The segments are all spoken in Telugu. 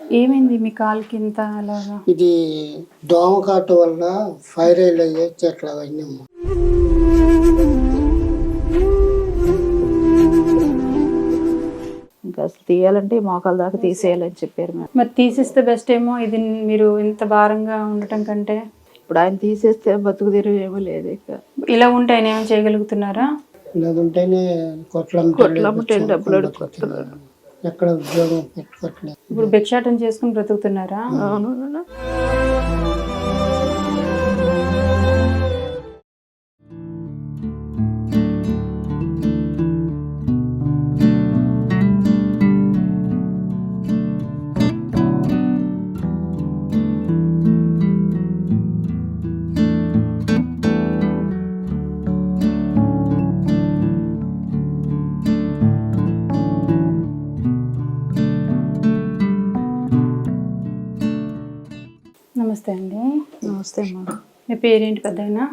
ఏమైంది మీ కాలుకి ఇంత అలాగా? ఇది దోమకాటు వల్ల ఫైర్ అయిల్ అయ్యేసి అట్లా అయిందమ్మా ఇంకా అసలు తీయాలంటే మోకాల దాకా తీసేయాలని చెప్పారు మేడం మరి తీసేస్తే బెస్ట్ ఏమో? ఇది మీరు ఇంత భారంగా ఉండటం కంటే. ఇప్పుడు ఆయన తీసేస్తే బతుకు తెరువు ఏమీ లేదు ఇక. ఇలా ఉంటే ఆయన ఏమైనా చేయగలుగుతున్నారా? ఇలాగుంటేనే కొట్లం కొట్లమ్మటే డబ్బులు అడుగుతున్నారు ఎక్కడ ఉద్యోగం పెట్టుకోవట్లేదు ఇప్పుడు భిక్షాటం చేసుకుని బ్రతుకుతున్నారా? అవును పేరేంటి పెద్దయినా?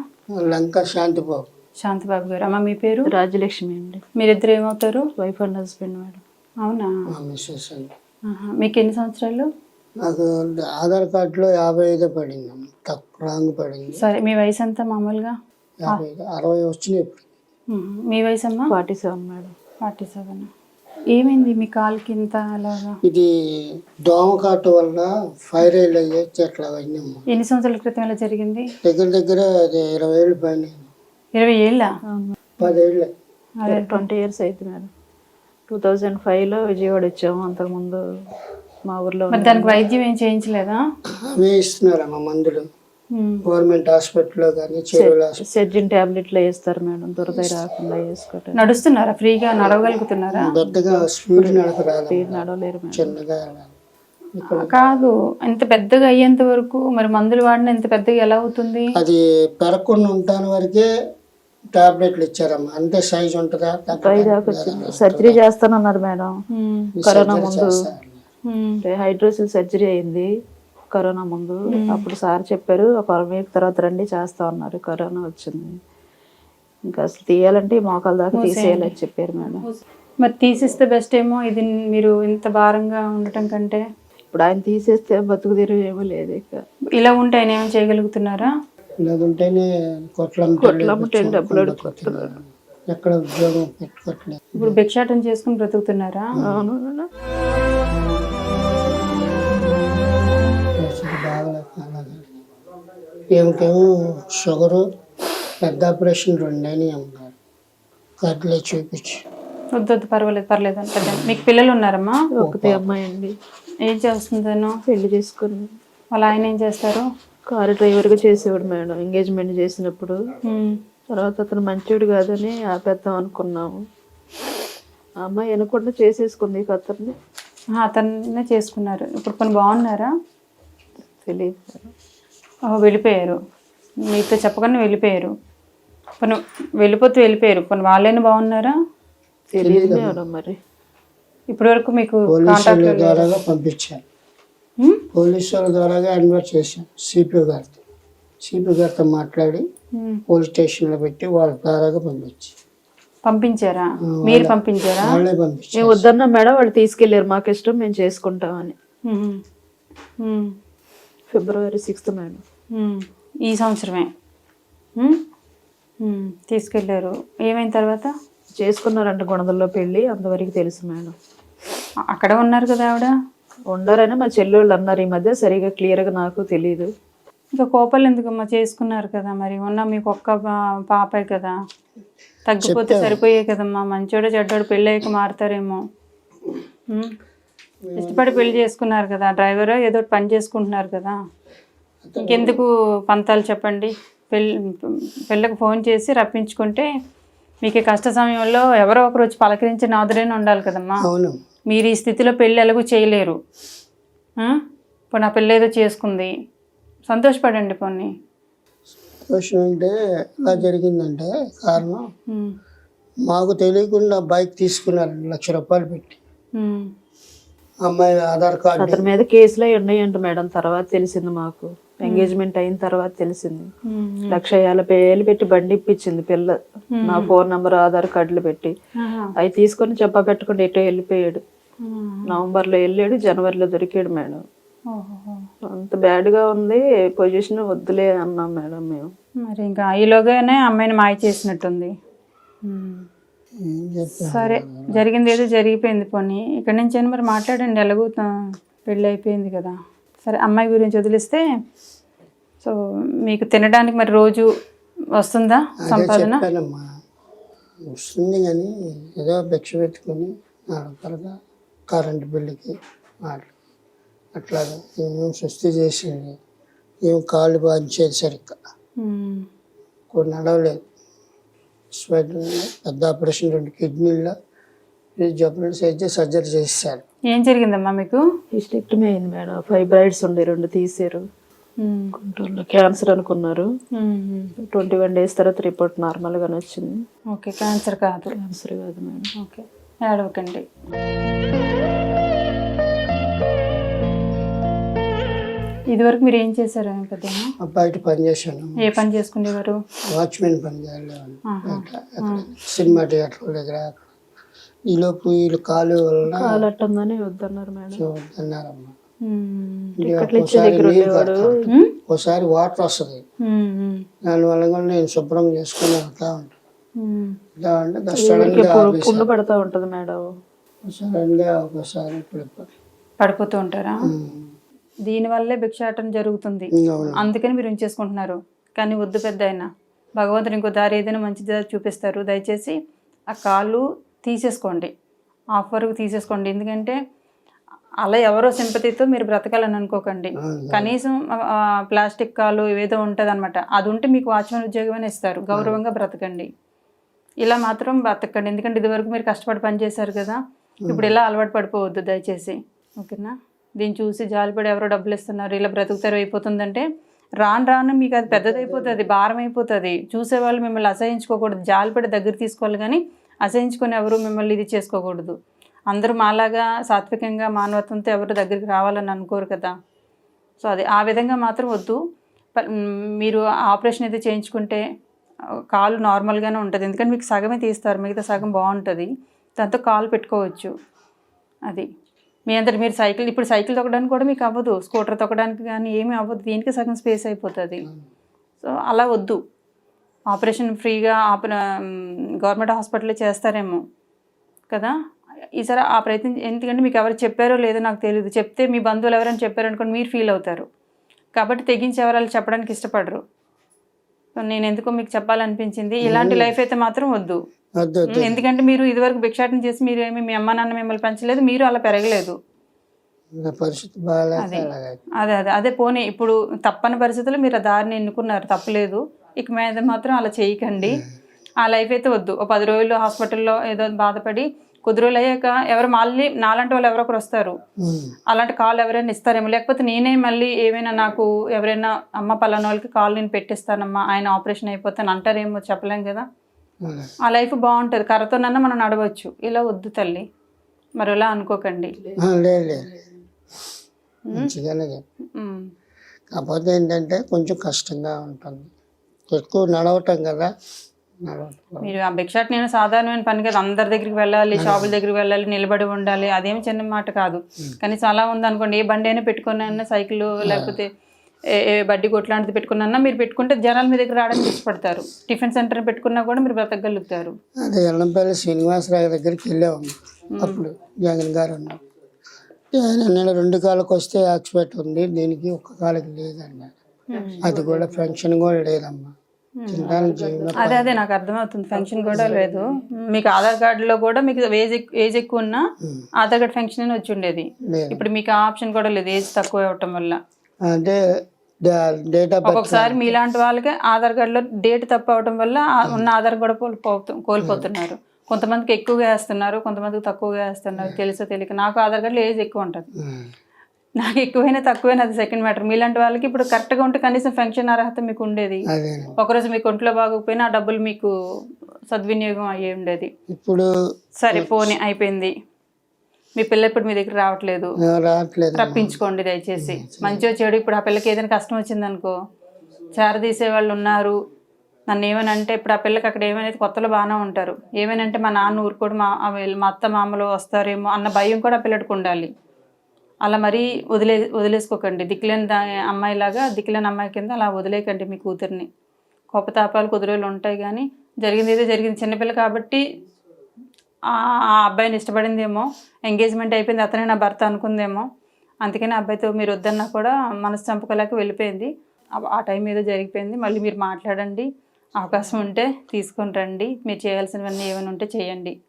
లంక శాంతిబాబు. శాంతిబాబు గారు. అమ్మ మీ పేరు? రాజలక్ష్మి అండి. మీరిద్దరు ఏమవుతారు? Wife and husband madam. అవునా. మీకు ఎన్ని సంవత్సరాలు? నాకు ఆధార్ కార్డులో యాభై ఐదు పడింది. తక్కువ రాంగ్ పడింది. సరే మీ వయసు ఎంత మామూలుగా? యాభై ఐదు అరవై వచ్చినాయి ఇప్పుడు. మీ వయసు అమ్మా forty seven madam. Forty seven? ఏమైంది మీ కాలుకి ఇంత అలాగా? ఇది దోమకాటు వల్ల ఫైర్ అయిల్ అట్లా అయిందమ్మా ఎన్ని సంవత్సరాల క్రితం ఇలా జరిగింది? దగ్గర దగ్గర అది ఇరవై ఏళ్ళు పైన. ఇరవై ఏళ్ళ? పదేళ్ళే. ట్వంటీ ఇయర్స్ అయితే మేడం. టూ థౌజండ్ ఫైవ్లో విజయవాడ వచ్చాము అంతకుముందు మా ఊర్లో మరి దానికి వైద్యం ఏం చేయించలేదా? అవే ఇస్తున్నారమ్మా మందులు. గవర్నమెంట్ హాస్పిటల్లో కానీ సెర్జిన్ టాబ్లెట్లు వేస్తారు మేడం దురద రాకుండా వేసుకోవటం. నడుస్తున్నారా? ఫ్రీగా నడవగలుగుతున్నారా? పెద్దగా స్పీడ్ నడపరాదు నడవలేరు చిన్నగా కాదు ఇంత పెద్దగా అయ్యేంత వరకు మరి మందులు వాడిన ఇంత పెద్దగా ఎలా అవుతుంది? అది పెరగకుండా ఉంటాను వరకే టాబ్లెట్లు ఇచ్చారమ్మా. అంతే సైజ్ ఉంటుందా? సర్జరీ చేస్తానన్నారు మేడం. కరోనా ముందు. హైడ్రోసిల్ సర్జరీ అయింది. కరోనా ముందు అప్పుడు సార్ చెప్పారు ఒక వన్ వీక్ తర్వాత రండి చేస్తా ఉన్నారు కరోనా వచ్చింది. ఇంకా అసలు తీయాలంటే ఈ మోకాల దాకా తీసేయాలని చెప్పారు మేడం. మరి తీసేస్తే బెస్ట్ ఏమో? ఇది మీరు ఇంత భారంగా ఉండటం కంటే. ఇప్పుడు ఆయన తీసేస్తే బతుకు తెరువు ఏమీ లేదు ఇక. ఇలా ఉంటే ఆయన ఏమైనా చేయగలుగుతున్నారా? ఇలాగుంటేనే కొట్లం కొట్లమ్మటే డబ్బులు అడుగుతున్నారు ఎక్కడ ఉద్యోగం పెట్టుకోవట్లేదు ఇప్పుడు భిక్షాటం చేసుకుని బ్రతుకుతున్నారా? అవును ఏమికేమో షుగరు పెద్ద ఆపరేషన్ రెండైనా ఉన్నారు కార్డులే చూపించి. వద్దు పర్వాలేదు పర్లేదు పెద్ద మీకు పిల్లలు ఉన్నారమ్మా? ఒకతే అమ్మాయి అండి. ఏం చేస్తుందను? పెళ్ళి చేసుకుని వాళ్ళ ఆయన ఏం చేస్తారు? కారు డ్రైవర్గా చేసేవాడు మేడం ఎంగేజ్మెంట్ చేసినప్పుడు. తర్వాత అతను మంచివాడు కాదని ఆపేద్దాం అనుకున్నాము. ఆ అమ్మాయి అనుకుంటే చేసేసుకుంది ఇక అతన్ని. ఆ, అతన్నే చేసుకున్నారు. ఇప్పుడు కొన్ని బాగున్నారా? తెలియదు వెళ్ళిపోయారు. మీతో చెప్పకుండా వెళ్ళిపోయారు. కొన్ని వెళ్ళిపోతూ వెళ్ళిపోయారు. కొన్ని వాళ్ళైనా బాగున్నారా? తెలియదు మరి. ఇప్పటి వరకు మీకు పోలీసుల ద్వారాగా పంపించాను? పోలీసుల ద్వారాగా ఇన్వైట్ చేశాను సిపి గారితో. సిపి గారితో మాట్లాడి. పోలీస్ స్టేషన్లో పెట్టి వాళ్ళ ద్వారాగా పంపించి పంపించారా? మీరు పంపించారా? వాళ్ళే పంపించారు. మేము వద్దన్నా మేడం వాళ్ళు తీసుకెళ్ళారు. మాకు ఇష్టం మేము చేసుకుంటామని. February sixth madam. ఈ సంవత్సరమే. తీసుకెళ్ళారు ఏమైన తర్వాత? చేసుకున్నారంట గుణదల్లో పెళ్ళి అంతవరకు తెలుసు మేడం. అక్కడే ఉన్నారు కదా ఆవిడ? ఉండరని మా చెల్లెళ్ళు అన్నారు. ఈ మధ్య సరిగా క్లియర్గా నాకు తెలియదు ఇంకా కోపాలు ఎందుకమ్మా? చేసుకున్నారు కదా మరి. ఉన్న మీకు ఒక్క పా- పాపే కదా. తగ్గిపోతే సరిపోయే కదమ్మా. మంచోడు చెడ్డోడు పెళ్ళి అయ్యాక మారుతారేమో. ఉమ్. ఇష్టపడి పెళ్ళి చేసుకున్నారు కదా డ్రైవర్ ఏదో పని చేసుకుంటున్నారు కదా. ఇంకెందుకు పంతాలు చెప్పండి? పెళ్ళి పెళ్ళికి ఫోన్ చేసి రప్పించుకుంటే మీకు కష్ట సమయంలో ఎవరో ఒకరు వచ్చి పలకరించి నాదురైనా ఉండాలి కదమ్మా. అవును. మీరు ఈ స్థితిలో పెళ్ళి ఎలాగూ చేయలేరు? ఇప్పుడు నా పెళ్ళి ఏదో చేసుకుంది. సంతోషపడండి పోనీ. విషయం అంటే ఎలా జరిగిందంటే కారణం. మాకు తెలియకుండా బైక్ తీసుకున్నారు లక్ష రూపాయలు పెట్టి. అమ్మాయి ఆధార్ కార్డు. అతని మీద కేసులు అయి ఉన్నాయంట మేడం తర్వాత తెలిసింది మాకు. ఎంగేజ్మెంట్ అయిన తర్వాత తెలిసింది. లక్ష యాభై వేలు పెట్టి బండి ఇప్పించింది పిల్ల. నా ఫోన్ నంబర్ ఆధార్ కార్డులు పెట్టి. అవి తీసుకొని చెప్ప పెట్టుకుంటే ఎటో వెళ్ళిపోయాడు. నవంబర్లో వెళ్ళాడు జనవరిలో దొరికాడు మేడం. ఓహో అంత బ్యాడ్గా ఉంది పొజిషన్ వద్దులే అన్నాం మేడం మేము. మరి ఇంకా ఈలోగానే అమ్మాయిని మాయ చేసినట్టుంది. సరే జరిగింది ఏదో జరిగిపోయింది పోనీ. ఇక్కడ నుంచి అయినా మరి మాట్లాడండి ఎలాగూ త- పెళ్ళి అయిపోయింది కదా. సరే అమ్మాయి గురించి వదిలిస్తే సో మీకు తినడానికి మరి రోజు వస్తుందా సంపాదన? వస్తుంది కానీ ఏదో భిక్ష పెట్టుకొని నడపరగా కరెంటు బిల్లుకి ఏమేమి సృష్టి చేసింది. ఏం కాళ్ళు బాధించేది సరిగ్గా. కొన్ని నడవలేదు. స్వెట్ పెద్ద ఆపరేషన్ రెండు కిడ్నీల్లో జబ్బులు చేసి సర్జరీ చేశారు ఏం జరిగిందమ్మా మీకు? హిస్టెక్టమీ అయింది మేడం. ఫైబ్రాయిడ్స్ ఉండే రెండు తీసారు. గుంటూరులో క్యాన్సర్ అనుకున్నారు. ట్వంటీ వన్ డేస్ తర్వాత రిపోర్ట్ నార్మల్గానే వచ్చింది. ఓకే క్యాన్సర్ కాదు. క్యాన్సర్ కాదు మేడం. ఓకే ఏడవకండి ఇదివరకు మీరు ఏం చేశారు పెద్దమ్మా? బయట పని చేశాను. ఏ పని చేసుకునేవారు? వాచ్మెన్ పని చేయాలి సినిమా థియేటర్ దగ్గర. ఈలోపు వీళ్ళు కాలు వలన కాలు అట్టుందని వద్దన్నారు మేడం. ఉమ్? ఒకసారి వాటర్ వస్తుంది. దానివల్ల కూడా నేను శుభ్రం చేసుకుని వెళ్తా ఉంటాను పుండు- పుండు పడతా ఉంటది మేడం. సడన్గా ఒకసారి పడిపోతూ ఉంటారా? దీనివల్లే భిక్షాటన జరుగుతుంది. అందుకని మీరు ఉంచేసుకుంటున్నారు. కానీ వద్దు పెద్ద ఆయన భగవంతుడు ఇంకో దారి ఏదైనా మంచి దారి చూపిస్తారు. దయచేసి ఆ కాళ్ళు తీసేసుకోండి. ఆఫ్ వరకు తీసేసుకోండి. ఎందుకంటే అలా ఎవరో సింపతితో మీరు బ్రతకాలని అనుకోకండి. కనీసం ప్లాస్టిక్ కాలు ఏదో ఉంటుంది అనమాట అది ఉంటే మీకు వాచ్మెన్ ఉద్యోగమైనా ఇస్తారు. గౌరవంగా బ్రతకండి. ఇలా మాత్రం బ్రతకండి. ఎందుకంటే ఇదివరకు మీరు కష్టపడి పని చేశారు కదా ఇప్పుడు ఇలా అలవాటు పడిపోవద్దు దయచేసి. ఓకేనా? దీన్ని చూసి జాలిపడి ఎవరో డబ్బులు ఇస్తున్నారు ఇలా బ్రతుకుతారు అయిపోతుందంటే రాను రాను మీకు అది పెద్దదైపోతుంది భారం అయిపోతుంది చూసేవాళ్ళు మిమ్మల్ని అసహించుకోకూడదు జాలిపడి దగ్గర తీసుకోవాలి కానీ అసహించుకొని ఎవరు మిమ్మల్ని ఇది చేసుకోకూడదు. అందరూ మాలాగా సాత్వికంగా మానవత్వంతో ఎవరు దగ్గరికి రావాలని అనుకోరు కదా. సో అది ఆ విధంగా మాత్రం వద్దు. మీరు ఆపరేషన్ అయితే చేయించుకుంటే కాలు నార్మల్గానే ఉంటుంది. ఎందుకంటే మీకు సగమే తీస్తారు మిగతా సగం బాగుంటుంది. దాంతో కాలు పెట్టుకోవచ్చు. అది. మీ అంతటి మీరు సైకిల్ ఇప్పుడు సైకిల్ తొక్కడానికి కూడా మీకు అవ్వదు. స్కూటర్ తొక్కడానికి కానీ ఏమీ అవ్వదు. దీనికి సగం స్పేస్ అయిపోతుంది. సో అలా వద్దు. ఆపరేషన్ ఫ్రీగా ఆపర గవర్నమెంట్ హాస్పిటల్లో చేస్తారేమో కదా? ఈసారి ఆ ప్రయత్నం ఎందుకంటే మీకు ఎవరు చెప్పారో లేదో నాకు తెలియదు చెప్తే మీ బంధువులు ఎవరైనా చెప్పారనుకోండి మీరు ఫీల్ అవుతారు. కాబట్టి తెగించి ఎవరు చెప్పడానికి ఇష్టపడరు. సో నేను ఎందుకో మీకు చెప్పాలనిపించింది. ఇలాంటి లైఫ్ అయితే మాత్రం వద్దు. ఎందుకంటే మీరు ఇదివరకు భిక్షాటన చేసి మీరు ఏమి మీ అమ్మ నాన్న మిమ్మల్ని పెంచలేదు మీరు అలా పెరగలేదు. పరిస్థితి అదే. అదే అదే. పోనీ ఇప్పుడు తప్పని పరిస్థితుల్లో మీరు ఆ దారిని ఎన్నుకున్నారు తప్పలేదు ఇక మీద మాత్రం అలా చేయకండి. ఆ లైఫ్ అయితే వద్దు. ఒక పది రోజులు హాస్పిటల్లో ఏదో బాధపడి కొద్ది రోజులు అయ్యాక ఎవరు మళ్ళీ నాలాంటి వాళ్ళు ఎవరో ఒకరు వస్తారు. అలాంటి కాల్ ఎవరైనా ఇస్తారేమో. లేకపోతే నేనే మళ్ళీ ఏమైనా నాకు ఎవరైనా అమ్మ పలానా వాళ్ళకి కాల్ నేను పెట్టిస్తానమ్మా ఆయన ఆపరేషన్ అయిపోతాను అంటారేమో చెప్పలేం కదా. ఆ లైఫ్ బాగుంటుంది. కర్రతోనన్నా మనం నడవచ్చు. ఇలా వద్దు తల్లి. మరి ఇలా అనుకోకండి ఆ, లేదు లేదు మంచిగానే చెప్పు. ఉమ్. కాకపోతే ఏంటంటే కొంచెం కష్టంగా ఉంటుంది. ఎక్కువ నడవటం కదా. మీరు ఆ భిక్షాట్ నేను సాధారణమైన పని కదా. అందరి దగ్గరికి వెళ్ళాలి షాపుల దగ్గరికి వెళ్ళాలి నిలబడి ఉండాలి. అదేమి చిన్న మాట కాదు. కనీసం అలా ఉందనుకోండి ఏ బండి అయినా పెట్టుకుని అయినా సైకిల్ లేకపోతే బడ్డీ కొట్లాంటిది పెట్టుకున్నా మీరు పెట్టుకుంటే జనాలు మీ దగ్గర రావడానికి ఇష్టపడతారు. టిఫిన్ సెంటర్ పెట్టుకున్నా కూడా మీరు బ్రతకగలుగుతారు. అదే ఎల్లంపల్లి శ్రీనివాసరావు దగ్గరికి వెళ్ళాము అప్పుడు జగన్ గారు ఉన్నారు ఆయన నేను రెండు కాళ్ళకి వస్తే యాక్సిడెంట్ ఉంది దీనికి ఒక్క కాళ్ళకి లేదన్నారు. అది కూడా పెన్షన్ కూడా లేదమ్మా. అదే అదే నాకు అర్థమవుతుంది ఫంక్షన్ కూడా లేదు. మీకు ఆధార్ కార్డులో కూడా మీకు ఏజ్ ఏజ్ ఎక్కువ ఉన్నా ఆధార్ కార్డ్ ఫంక్షన్ వచ్చి ఉండేది. ఇప్పుడు మీకు ఆ ఆప్షన్ కూడా లేదు ఏజ్ తక్కువ ఇవ్వటం వల్ల. అంటే డేట్ ఒక్కొక్కసారి మీలాంటి వాళ్ళకి ఆధార్ కార్డులో డేట్ తప్పు అవడం వల్ల ఆ ఉన్న ఆధార్ కూడా కోల్పోతు కోల్పోతున్నారు. కొంతమందికి ఎక్కువగా వేస్తున్నారు కొంతమందికి తక్కువగా వేస్తున్నారు తెలుసో తెలియక. నాకు ఆధార్ కార్డులో ఏజ్ ఎక్కువ ఉంటుంది. నాకు ఎక్కువైనా తక్కువైనా అది సెకండ్ మ్యాటర్ మీలాంటి వాళ్ళకి ఇప్పుడు కరెక్ట్గా ఉంటే కనీసం ఫంక్షన్ అర్హత మీకు ఉండేది. ఒకరోజు మీకు ఒంట్లో బాగోకపోయినా ఆ డబ్బులు మీకు సద్వినియోగం అయ్యే ఉండేది. ఇప్పుడు సరే పోనీ అయిపోయింది. మీ పిల్ల ఇప్పుడు మీ దగ్గర రావట్లేదు. రావట్లేదు. రప్పించుకోండి దయచేసి. మంచిగా చెడు ఇప్పుడు ఆ పిల్లకి ఏదైనా కష్టం వచ్చిందనుకో చేరదీసే వాళ్ళు ఉన్నారు. నన్ను ఏమని అంటే ఇప్పుడు ఆ పిల్లకి అక్కడ ఏమైనా కొత్తలో బాగానే ఉంటారు. ఏమైనా అంటే మా నాన్న ఊరుకోడు మా మా అత్త మామలు వస్తారేమో అన్న భయం కూడా ఆ పిల్లడికి ఉండాలి. అలా మరీ వదిలే వదిలేసుకోకండి. దిక్కులేని దా అమ్మాయిలాగా దిక్కులేని అమ్మాయి కింద అలా వదిలేయకండి మీ కూతుర్ని. కోపతాపాలు కుదిరేలు ఉంటాయి కానీ జరిగింది ఏదో జరిగింది చిన్నపిల్ల కాబట్టి ఆ అబ్బాయిని ఇష్టపడిందేమో ఎంగేజ్మెంట్ అయిపోయింది అతనే నా భర్త అనుకుందేమో. అందుకని అబ్బాయితో మీరు వద్దన్నా కూడా మనసు చంపుకోలేక వెళ్ళిపోయింది. ఆ- టైం ఏదో జరిగిపోయింది. మళ్ళీ మీరు మాట్లాడండి అవకాశం ఉంటే తీసుకొని రండి. మీరు చేయాల్సినవన్నీ ఏమైనా ఉంటే చేయండి.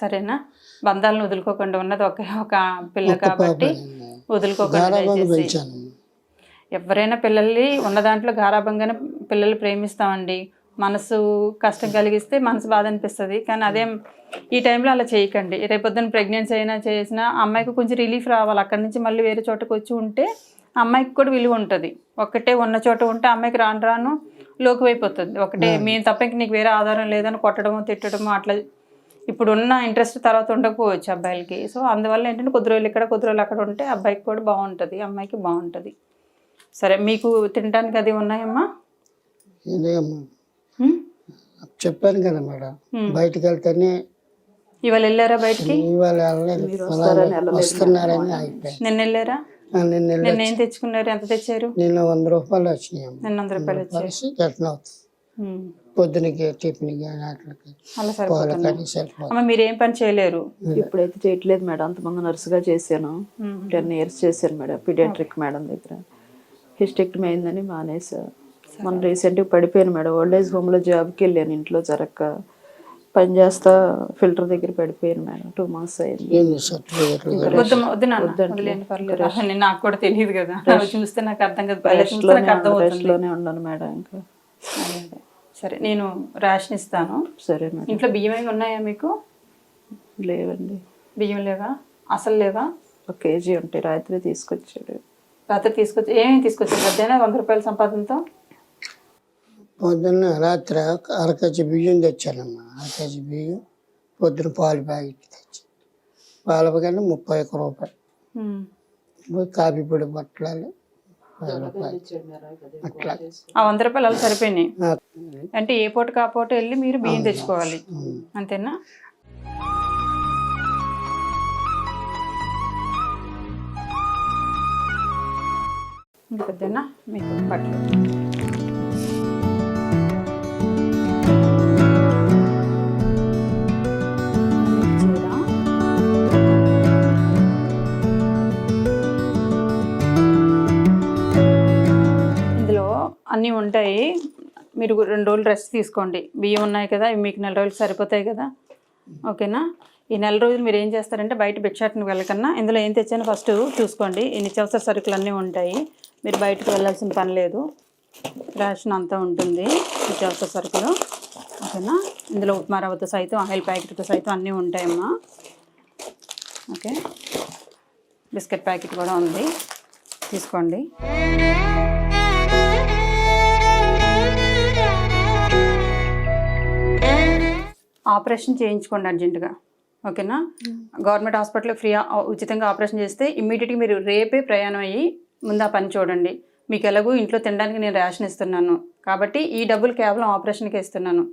సరేనా? బంధాలను వదులుకోకుండా ఉన్నది ఒకే ఒక పిల్ల కాబట్టి వదులుకోకుండా ఎవరైనా పిల్లల్ని ఉన్న దాంట్లో గారాభంగానే పిల్లల్ని ప్రేమిస్తామండి. మనసు కష్టం కలిగిస్తే మనసు బాధ అనిపిస్తుంది. కానీ అదేం ఈ టైంలో అలా చేయకండి. రేపొద్దున ప్రెగ్నెన్సీ అయినా చేసినా అమ్మాయికి కొంచెం రిలీఫ్ రావాలి. అక్కడి నుంచి మళ్ళీ వేరే చోటకు వచ్చి ఉంటే అమ్మాయికి కూడా విలువ ఉంటుంది. ఒక్కటే ఉన్న చోట ఉంటే అమ్మాయికి రాను రాను లోకువైపోతుంది. ఒకటే మేము తప్ప ఇంక నీకు వేరే ఆధారం లేదని కొట్టడము తిట్టడము అట్లా ఇప్పుడు ఉన్న ఇంట్రెస్ట్ తర్వాత ఉండకపోవచ్చు అబ్బాయిలకి. సో అందువల్ల ఏంటంటే కొద్ది రోజులు ఇక్కడ కొద్ది రోజులు అక్కడ ఉంటే అబ్బాయికి కూడా బాగుంటుంది. అమ్మాయికి బాగుంటుంది. సరే మీకు తినడానికి అది ఉన్నాయమ్మా? చెప్పాను కదా మేడం. బయటికి వెళ్తేనే ఇవాళ వెళ్ళారా బయటికి? ఇవాళ వెళ్ళలేదు. వస్తున్నారని అయిపోయాను నిన్న వెళ్ళారా? నిన్న ఏం తెచ్చుకున్నారు? ఎంత తెచ్చారు? నిన్న వంద రూపాయలు వచ్చినాయి నిన్న వంద రూపాయలు అవుతుంది. హ్మ్. పొద్దునకి టిఫిన్ అమ్మ మీరు ఏం పని చేయలేరు? ఇప్పుడైతే చేయట్లేదు మేడం. అంతమంది నర్సుగా చేశాను. టెన్ ఇయర్స్ చేశాను మేడం. పీడియాట్రిక్ మేడం దగ్గర. హిస్టెక్టమీ అయిందని మానేసా మొన్న రీసెంట్గా పడిపోయాను మేడం. ఓల్డ్ ఏజ్ హోమ్లో జాబ్కి వెళ్ళాను. ఇంట్లో జరక్క పని చేస్తా ఫిల్టర్ దగ్గర పడిపోయాను మేడం. టూ మంత్స్ అయింది. నాకు కూడా తెలియదు కదా. చూస్తే నాకు అర్థం కదా. రెస్ట్లోనే ఉన్నాను మేడం ఇంకా. సరే నేను రేషన్ ఇస్తాను. సరే మేడం. ఇంట్లో బియ్యం ఏమి ఉన్నాయా మీకు? లేవండి. బియ్యం లేవా? అసలు లేవా? ఒక కేజీ ఉంటాయి రాత్రి తీసుకొచ్చాడు. రాత్రి తీసుకొచ్చి ఏమేమి తీసుకొచ్చారు? మధ్యాహ్నం వంద రూపాయల సంపాదనతో? పొద్దున్న రాత్రి అర కేజీ బియ్యం తెచ్చానమ్మా. అర కేజీ బియ్యం పొద్దున పాలు ప్యాకెట్ తెచ్చి పాల ప్యాకెట్ ముప్పై ఒక్క రూపాయలు. కాఫీ పొడి బట్టలు అట్లా. ఆ వంద రూపాయలు అలా సరిపోయినాయి. అంటే ఏ పూట వెళ్ళి మీరు బియ్యం తెచ్చుకోవాలి. అంతేనా? ఇంకా పెద్దనా? మీకు బట్టలు అన్నీ ఉంటాయి. మీరు రెండు రోజులు రెస్ట్ తీసుకోండి. బియ్యం ఉన్నాయి కదా ఇవి మీకు నెల రోజులు సరిపోతాయి కదా. ఓకేనా? ఈ నెల రోజులు మీరు ఏం చేస్తారంటే బయట బెడ్షాట్ని వెళ్ళకన్నా ఇందులో ఏం తెచ్చానో ఫస్ట్ చూసుకోండి. ఈ నిత్యావసర సరుకులు అన్నీ ఉంటాయి. మీరు బయటకు వెళ్ళాల్సిన పని లేదు. రేషన్ అంతా ఉంటుంది. నిత్యావసర సరుకులు. ఓకేనా? ఇందులో ఉప్మా రవ్వతో సైతం ఆయిల్ ప్యాకెట్తో సైతం అన్నీ ఉంటాయమ్మా. ఓకే? బిస్కెట్ ప్యాకెట్ కూడా ఉంది. తీసుకోండి. ఆపరేషన్ చేయించుకోండి అర్జెంటుగా. ఓకేనా? గవర్నమెంట్ హాస్పిటల్లో ఫ్రీ ఉచితంగా ఆపరేషన్ చేస్తే ఇమ్మీడియట్గా మీరు రేపే ప్రయాణం అయ్యి ముందు ఆ పని చూడండి. మీకు ఎలాగో ఇంట్లో తినడానికి నేను రేషన్ ఇస్తున్నాను. కాబట్టి ఈ డబ్బులు కేవలం ఆపరేషన్కే ఇస్తున్నాను.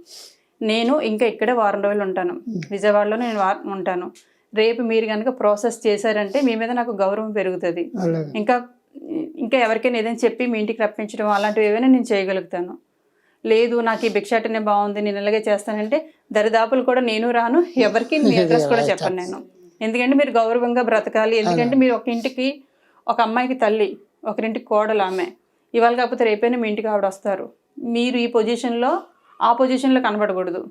నేను ఇంకా ఇక్కడే వారం రోజులు ఉంటాను. విజయవాడలో నేను ఉంటాను. రేపు మీరు కనుక ప్రాసెస్ చేశారంటే మీ మీద నాకు గౌరవం పెరుగుతుంది. ఇంకా ఇంకా ఎవరికైనా ఏదైనా చెప్పి మీ ఇంటికి రప్పించడం అలాంటివి ఏవైనా నేను చేయగలుగుతాను. లేదు నాకు ఈ భిక్షాటనే బాగుంది నేను ఇలాగే చేస్తానంటే దరిదాపులు కూడా నేను రాను ఎవరికి మీ అడ్రస్ కూడా చెప్పను నేను. ఎందుకంటే మీరు గౌరవంగా బ్రతకాలి ఎందుకంటే మీరు ఒక ఇంటికి ఒక అమ్మాయికి తల్లి ఒకరింటికి కోడలు ఆమె. ఇవాళ కాకపోతే రేపైనా మీ ఇంటికి ఆవిడ వస్తారు. మీరు ఈ పొజిషన్లో ఆ పొజిషన్లో కనబడకూడదు.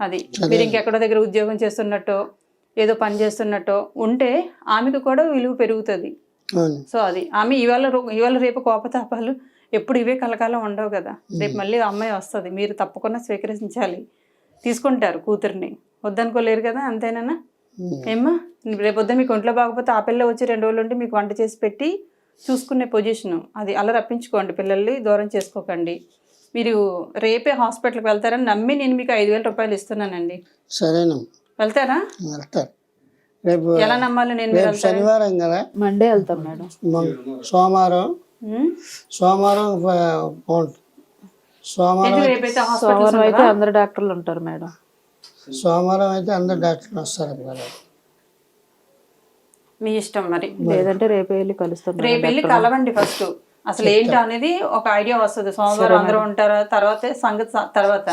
అది. మీరు ఇంకెక్కడో దగ్గర ఉద్యోగం చేస్తున్నట్టో ఏదో పని చేస్తున్నట్టో ఉంటే ఆమెకు కూడా విలువ పెరుగుతుంది. సో అది. ఆమె ఇవాళ ఇవాళ రేపు కోపతాపాలు ఎప్పుడు ఇవే కలకాలం ఉండవు కదా. రేపు మళ్ళీ అమ్మాయి వస్తుంది. మీరు తప్పకుండా స్వీకరించాలి. తీసుకుంటారు కూతుర్ని. వద్దనుకోలేరు కదా అంతేనా ఏమ్మా? రేపు పొద్దున మీకు ఒంట్లో బాగపోతే ఆ పిల్ల వచ్చి రెండు రోజులు ఉంటే మీకు వంట చేసి పెట్టి చూసుకునే పొజిషను. అది అలా రప్పించుకోండి పిల్లల్ని దూరం చేసుకోకండి. మీరు రేపే హాస్పిటల్కి వెళ్తారని నమ్మి నేను మీకు ఐదు వేల రూపాయలు ఇస్తున్నానండి. సరేనమ్మా వెళ్తారా? వెళ్తారు. రేపు ఎలా నమ్మాలి నేను శనివారం కదా? మండే వెళ్తాం మేడం. సోమవారం? సోమవారం సోమవారం అయితే అందరు డాక్టర్లు ఉంటారు మేడం. సోమవారం అయితే అందరు డాక్టర్లు వస్తారు మీ ఇష్టం మరి. లేదంటే రేపే వెళ్ళి కలుస్తాం. రేపు వెళ్ళి కలవండి ఫస్ట్. అసలు ఏంటి అనేది ఒక ఐడియా వస్తుంది. సోమవారం అందరూ ఉంటారు తర్వాత సంగతి తర్వాత.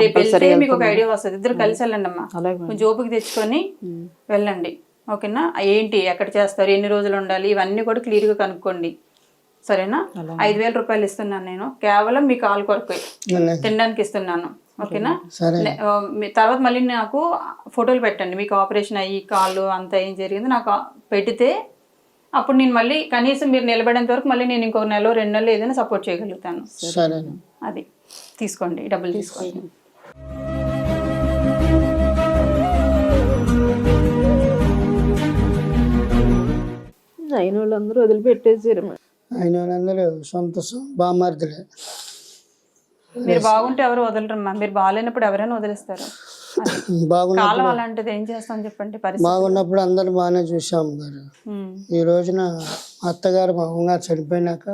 రేపు వెళ్తే మీకు ఒక ఐడియా వస్తుంది. ఇద్దరు కలిసి వెళ్ళండి అమ్మా. కొంచెం ఓపిక తెచ్చుకొని వెళ్ళండి. ఓకేనా? ఏంటి? ఎక్కడ చేస్తారు? ఎన్ని రోజులు ఉండాలి? ఇవన్నీ కూడా క్లియర్గా కనుక్కోండి. సరేనా? ఐదు వేల రూపాయలు ఇస్తున్నాను నేను. కేవలం మీ కాల్ కొరకు. తినడానికి ఇస్తున్నాను. ఓకేనా? తర్వాత మళ్ళీ నాకు ఫోటోలు పెట్టండి. మీకు ఆపరేషన్ అయ్యి కాళ్ళు అంతా ఏం జరిగింది నాకు పెడితే అప్పుడు నేను మళ్ళీ కనీసం మీరు నిలబడేంత వరకు మళ్ళీ నేను ఇంకొక నెల రెండు నెలలు ఏదైనా సపోర్ట్ చేయగలుగుతాను. సరే. అది. తీసుకోండి. డబ్బులు తీసుకోండి. అయిన వాళ్ళందరూ వదిలిపెట్టేసారు ఆయన వాళ్ళందరూ సొంత బామర్దులే. మీరు బాగుంటే ఎవరు వదలరమ్మా? మీరు బాగాలేనప్పుడు ఎవరైనా వదిలేస్తారు? అది. బాగున్న కాలం అలాంటిది ఏం చేస్తాం చెప్పండి పరిస్థితి. బాగున్నప్పుడు అందరు బాగానే చూసాం గారు. ఈ రోజున అత్తగారు మా అమ్మగారు చనిపోయినాక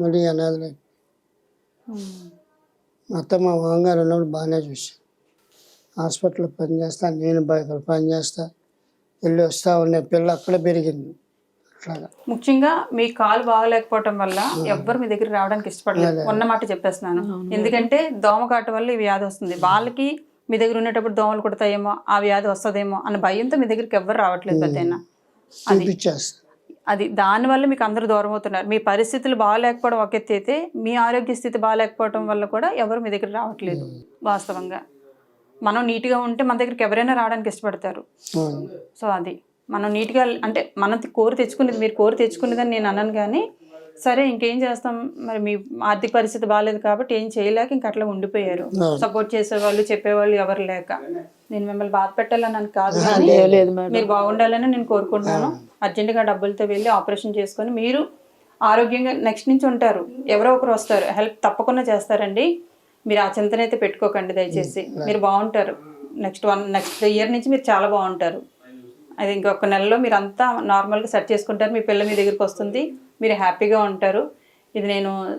మళ్ళీ అనాథలే. అత్త మా మామగారు ఉన్నప్పుడు బాగానే చూసాం హాస్పిటల్లో పని చేస్తా నేను బయట పని చేస్తా వెళ్ళి వస్తా ఉండే పిల్ల అక్కడే పెరిగింది. ముఖ్యంగా మీ కాలు బాగలేకపోవటం వల్ల ఎవ్వరు మీ దగ్గర రావడానికి ఇష్టపడలేదు. ఉన్న మాట చెప్పేస్తున్నాను. ఎందుకంటే దోమ కాటు వల్ల ఈ వ్యాధి వస్తుంది. వాళ్ళకి మీ దగ్గర ఉండేటప్పుడు దోమలు కుడతాయేమో ఆ వ్యాధి వస్తుందేమో అన్న భయంతో మీ దగ్గరికి ఎవ్వరు రావట్లేదు పెద్దయినా. చూపించేస్తా. అది దానివల్ల మీకు అందరూ దూరం అవుతున్నారు. మీ పరిస్థితులు బాగాలేకపోవడం ఒక ఎత్తు అయితే మీ ఆరోగ్య స్థితి బాగాలేకపోవడం వల్ల కూడా ఎవరు మీ దగ్గర రావట్లేదు వాస్తవంగా. మనం నీట్గా ఉంటే మన దగ్గరికి ఎవరైనా రావడానికి ఇష్టపడతారు. సో అది. మనం నీట్గా అంటే మనం కోరి తెచ్చుకునేది మీరు కోరి తెచ్చుకునేదని నేను అన్నాను కానీ సరే ఇంకేం చేస్తాం? మరి మీ ఆర్థిక పరిస్థితి బాగాలేదు కాబట్టి ఏం చేయలేక ఇంక అట్లా ఉండిపోయారు. సపోర్ట్ చేసేవాళ్ళు చెప్పేవాళ్ళు ఎవరు లేక. నేను మిమ్మల్ని బాధ పెట్టాలని అని కాదు కానీ మీరు బాగుండాలని నేను కోరుకుంటున్నాను. అర్జెంటుగా డబ్బులతో వెళ్ళి ఆపరేషన్ చేసుకొని మీరు ఆరోగ్యంగా నెక్స్ట్ నుంచి ఉంటారు. ఎవరో ఒకరు వస్తారు. హెల్ప్ తప్పకుండా చేస్తారండి. మీరు ఆ చింతనైతే పెట్టుకోకండి దయచేసి. మీరు బాగుంటారు. నెక్స్ట్ వన్ నెక్స్ట్ ఇయర్ నుంచి మీరు చాలా బాగుంటారు. అది ఇంకొక నెలలో మీరు అంతా నార్మల్గా సెట్ చేసుకుంటారు మీ పిల్ల మీ దగ్గరికి వస్తుంది మీరు హ్యాపీగా ఉంటారు. ఇది నేను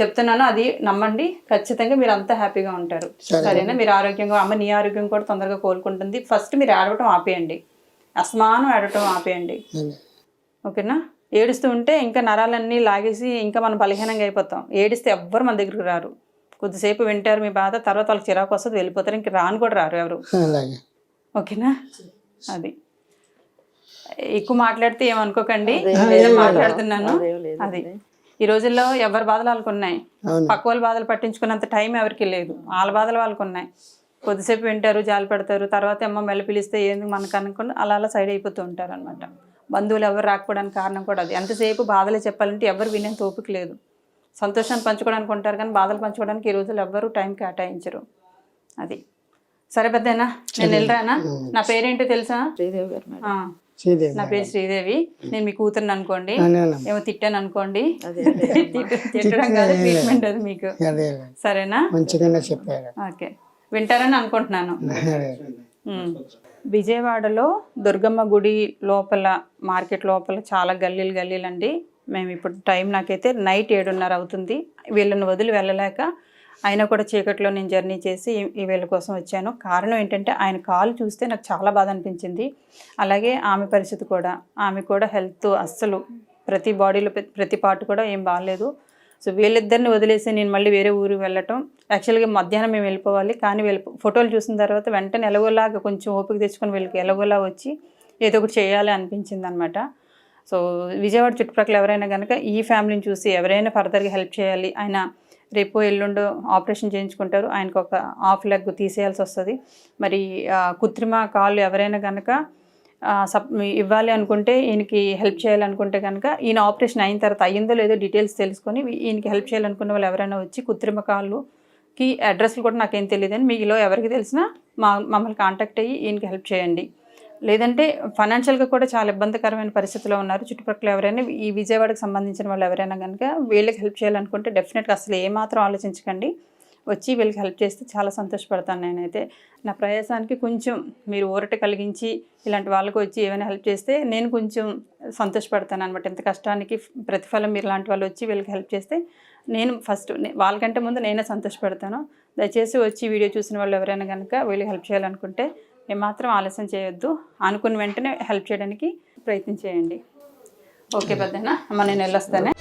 చెప్తున్నాను అది నమ్మండి. ఖచ్చితంగా మీరు అంతా హ్యాపీగా ఉంటారు. సరేనా? మీరు ఆరోగ్యంగా అమ్మ నీ ఆరోగ్యం కూడా తొందరగా కోలుకుంటుంది. ఫస్ట్ మీరు ఏడవటం ఆపేయండి. అసమానం ఏడవటం ఆపేయండి. ఓకేనా? ఏడుస్తూ ఉంటే ఇంకా నరాలన్నీ లాగేసి ఇంకా మనం బలహీనంగా అయిపోతాం. ఏడిస్తే ఎవ్వరు మన దగ్గరికి రారు. కొద్దిసేపు వింటారు మీ బాధ తర్వాత వాళ్ళకి చిరాకు వస్తుంది వెళ్ళిపోతారు. ఇంక రాను కూడా రారు ఎవరు. ఓకేనా? అది. ఎక్కువ మాట్లాడితే ఏమనుకోకండి. మాట్లాడుతున్నాను. అదేం ఈ రోజుల్లో ఎవరి బాధలు వాళ్ళకు ఉన్నాయి. పక్క వాళ్ళ బాధలు పట్టించుకున్నంత టైం ఎవరికి లేదు. వాళ్ళ బాధలు వాళ్ళకు ఉన్నాయి కొద్దిసేపు వింటారు జాలి పెడతారు. తర్వాత అమ్మ మెల్ల పిలిస్తే ఏంది మనకు అనుకుని అలా అలా సైడ్ అయిపోతూ ఉంటారు అనమాట బంధువులు ఎవరు రాకపోవడానికి కారణం కూడా అది. ఎంతసేపు బాధలే చెప్పాలంటే ఎవరు వినేంత ఓపిక లేదు. సంతోషాన్ని పంచుకోవడానికి ఉంటారు కానీ బాధలు పంచుకోవడానికి ఈ రోజుల్లో ఎవ్వరూ టైం కేటాయించరు. అది. సరే పెద్దనా నేను వెళ్ళరానా నా పేరేంటో తెలుసా? శ్రీదేవి గారు నా పేరు శ్రీదేవి. నేను మీ కూతురుని అనుకోండి. ఏమో తిట్టాను అనుకోండి. తిట్ట- తిట్టడం కాదు ట్రీట్మెంట్ అది మీకు. సరేనా? చెప్పారు. ఓకే. వింటారని అనుకుంటున్నాను. విజయవాడలో దుర్గమ్మ గుడి లోపల మార్కెట్ లోపల చాలా గల్లీలు గల్లీలు అండి మేము ఇప్పుడు టైం నాకైతే నైట్ ఏడున్నర అవుతుంది. వీళ్ళని వదిలి వెళ్ళలేక అయినా కూడా చీకట్లో నేను జర్నీ చేసి ఈ- వీళ్ళ కోసం వచ్చాను. కారణం ఏంటంటే ఆయన కాలు చూస్తే నాకు చాలా బాధ అనిపించింది. అలాగే ఆమె పరిస్థితి కూడా. ఆమె కూడా హెల్త్ అస్సలు ప్రతి బాడీలో ప్రతి పార్ట్ కూడా ఏం బాగాలేదు. సో వీళ్ళిద్దరిని వదిలేసి నేను మళ్ళీ వేరే ఊరికి వెళ్ళటం. యాక్చువల్గా మధ్యాహ్నం మేము వెళ్ళిపోవాలి. కానీ వెళ్ళి ఫోటోలు చూసిన తర్వాత వెంటనే ఎలాగోలాగా కొంచెం ఓపిక తెచ్చుకొని వీళ్ళకి ఎలాగోలా వచ్చి ఏదో ఒకటి చేయాలి అనిపించింది అనమాట సో విజయవాడ చుట్టుపక్కల ఎవరైనా కనుక ఈ ఫ్యామిలీని చూసి ఎవరైనా ఫర్దర్గా హెల్ప్ చేయాలి ఆయన రేపు ఎల్లుండో ఆపరేషన్ చేయించుకుంటారు. ఆయనకు ఒక హాఫ్ లెగ్ తీసేయాల్సి వస్తుంది. మరి కృత్రిమ కాళ్ళు ఎవరైనా కనుక సప్ ఇవ్వాలి అనుకుంటే ఈయనకి హెల్ప్ చేయాలనుకుంటే కనుక ఈయన ఆపరేషన్ అయిన తర్వాత అయ్యిందో లేదో డీటెయిల్స్ తెలుసుకొని ఈయనకి హెల్ప్ చేయాలనుకున్న వాళ్ళు ఎవరైనా వచ్చి కృత్రిమ కాళ్ళుకి అడ్రస్లు కూడా నాకేం తెలియదని మీలో ఎవరికి తెలిసినా మా మమ్మల్ని కాంటాక్ట్ అయ్యి ఈయనకి హెల్ప్ చేయండి. లేదంటే ఫైనాన్షియల్గా కూడా చాలా ఇబ్బందికరమైన పరిస్థితిలో ఉన్నారు. చుట్టుపక్కల ఎవరైనా ఈ విజయవాడకు సంబంధించిన వాళ్ళు ఎవరైనా కనుక వీళ్ళకి హెల్ప్ చేయాలనుకుంటే డెఫినెట్గా అసలు ఏమాత్రం ఆలోచించకండి. వచ్చి వీళ్ళకి హెల్ప్ చేస్తే చాలా సంతోషపడతాను నేనైతే. నా ప్రయాసానికి కొంచెం మీరు ఊరట కలిగించి ఇలాంటి వాళ్ళకి వచ్చి ఏమైనా హెల్ప్ చేస్తే నేను కొంచెం సంతోషపడతాను అనమాట ఇంత కష్టానికి ప్రతిఫలం మీరు లాంటి వాళ్ళు వచ్చి వీళ్ళకి హెల్ప్ చేస్తే నేను ఫస్ట్ వాళ్ళకంటే ముందు నేనే సంతోషపడతాను. దయచేసి వచ్చి వీడియో చూసిన వాళ్ళు ఎవరైనా కనుక వీళ్ళకి హెల్ప్ చేయాలనుకుంటే ఏమాత్రం ఆలస్యం చేయొద్దు. అనుకున్న వెంటనే హెల్ప్ చేయడానికి ప్రయత్నం చేయండి. ఓకే పెద్దనా అమ్మ నేను వెళ్ళొస్తానే.